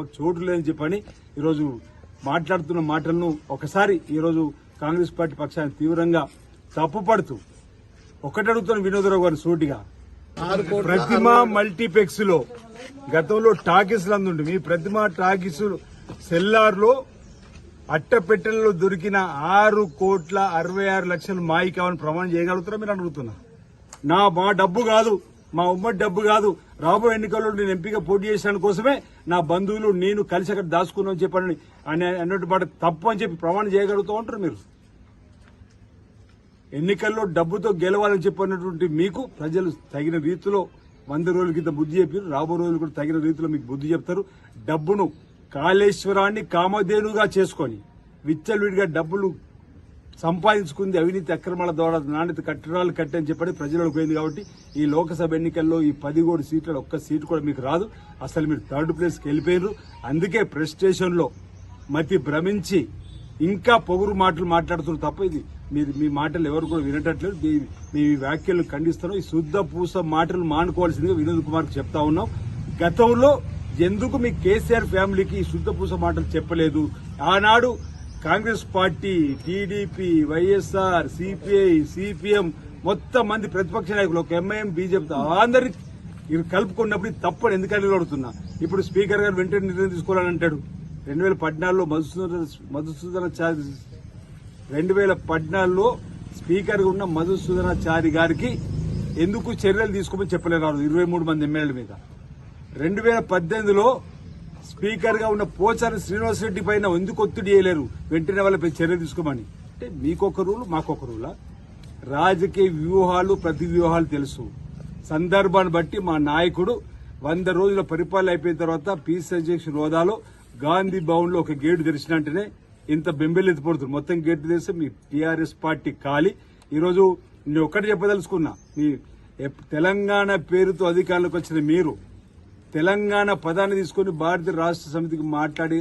మాకు చోటు లేదని చెప్పని ఈరోజు మాట్లాడుతున్న మాటలను ఒకసారి ఈరోజు కాంగ్రెస్ పార్టీ పక్షాన్ని తీవ్రంగా తప్పుపడుతూ ఒకటడుగుతున్న వినోదరావు గారిని సూటిగా. ప్రతిమ మల్టీప్లెక్స్లో గతంలో టాకీస్లు అందుండి. మీ ప్రతిమ టాకీస్ సెల్లార్లో అట్టపెట్టెలలో దొరికిన ఆరు కోట్ల అరవై ఆరు లక్షలు మాయి కావని ప్రమాణం చేయగలుగుతారా మీరు అడుగుతున్నా. నా మా డబ్బు కాదు. మా ఉమ్మడి డబ్బు కాదు. రాబోయే ఎన్నికల్లో నేను ఎంపీగా పోటీ చేసిన కోసమే నా బంధువులు నేను కలిసి అక్కడ దాచుకున్నాను అని చెప్పని అనే అన్నట్టు మాట తప్పు అని చెప్పి ప్రమాణం చేయగలుగుతూ ఉంటారు మీరు. ఎన్నికల్లో డబ్బుతో గెలవాలని చెప్పినటువంటి మీకు ప్రజలు తగిన రీతిలో వంద రోజుల కింద బుద్ధి చెప్పారు. రాబో రోజులు కూడా తగిన రీతిలో మీకు బుద్ధి చెప్తారు. డబ్బును కాళేశ్వరాన్ని కామధేనుగా చేసుకొని విచ్చలవిడిగా డబ్బులు సంపాదించుకుంది అవినీతి అక్రమాల ద్వారా నాణ్యత కట్టడాలు కట్టని చెప్పని ప్రజలకు పోయింది కాబట్టి ఈ లోకసభ ఎన్నికల్లో ఈ పదిహేడు సీట్ల ఒక్క సీటు కూడా మీకు రాదు. అసలు మీరు థర్డ్ ప్లేస్కి వెళ్ళిపోయారు అందుకే ప్రెస్ స్టేషన్లో మతి భ్రమించి ఇంకా పొగురు మాటలు మాట్లాడుతున్నారు తప్ప ఇది మీరు మీ మాటలు ఎవరు కూడా వినటట్లేదు. మీ- మీ వ్యాఖ్యలు ఖండిస్తున్నాం ఈ శుద్ధ పూస మాటలు మానుకోవాల్సిందిగా వినోద్ కుమార్కి చెప్తా ఉన్నాం. గతంలో ఎందుకు మీ కేసీఆర్ ఫ్యామిలీకి ఈ శుద్ధ పూస మాటలు చెప్పలేదు? ఆనాడు Congress party TDP YSR CPI CPM మొత్తం మంది ప్రతిపక్ష నాయకులు ఒక ఎంఐఎం బీజేపీ అందరికి ఇవి కలుపుకున్నప్పుడు తప్పని ఎందుకని అడుగుతున్నా ఇప్పుడు స్పీకర్ గారు వెంటనే నిర్ణయం తీసుకోవాలని అంటాడు. రెండు వేల పద్నాలుగులో మధుసూదన మధుసూదన చారి రెండు వేల పద్నాలుగులో స్పీకర్ ఉన్న మధుసూదనాచారి గారికి ఎందుకు చర్యలు తీసుకోమని చెప్పలేరు ఇరవై మూడు మంది ఎమ్మెల్యేల మీద. రెండు వేల పద్దెనిమిదిలో స్పీకర్గా ఉన్న పోచారి శ్రీనివాస్ రెడ్డి పైన ఎందుకు ఒత్తిడి చేయలేరు? వెంటనే వాళ్ళపై చర్య తీసుకోమని. అంటే మీకొక రూలు మాకొక రూలా? రాజకీయ వ్యూహాలు ప్రతి వ్యూహాలు తెలుసు. సందర్భాన్ని బట్టి మా నాయకుడు వంద రోజుల పరిపాలన అయిపోయిన తర్వాత పీస్ అధ్యక్షుడు హోదాలో గాంధీ భవన్లో ఒక గేటు తెరిచినట్టునే ఇంత బెంబెలెత్తిపడుతుంది మొత్తం గేటు తెరిస్తే మీ టీఆర్ఎస్ పార్టీ ఖాళీ. ఈరోజు నేను ఒక్కటి చెప్పదలుచుకున్నా మీ తెలంగాణ పేరుతో అధికారంలోకి వచ్చిన మీరు తెలంగాణ పదాన్ని తీసుకొని భారతీయ రాష్ట్ర సమితికి మాట్లాడి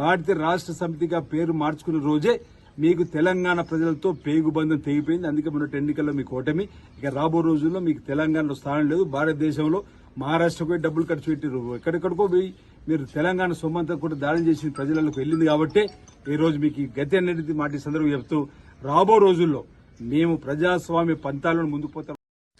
భారతీయ రాష్ట్ర సమితిగా పేరు మార్చుకున్న రోజే మీకు తెలంగాణ ప్రజలతో పేగుబంధం తెగిపోయింది. అందుకే మొన్నటి ఎన్నికల్లో మీకు ఓటమి. ఇక రాబో రోజుల్లో మీకు తెలంగాణలో స్థానం లేదు. భారతదేశంలో మహారాష్ట్రకు పోయి డబ్బులు ఖర్చు పెట్టారు ఎక్కడెక్కడికో పోయి మీరు తెలంగాణ సొమ్మంతా కూడా దాడి చేసి ప్రజలకు వెళ్ళింది కాబట్టి ఈ రోజు మీకు ఈ గతి అనేది మాట సందర్భం చెప్తూ రాబో రోజుల్లో మేము ప్రజాస్వామ్య పంతాలను ముందుకు పోతాం.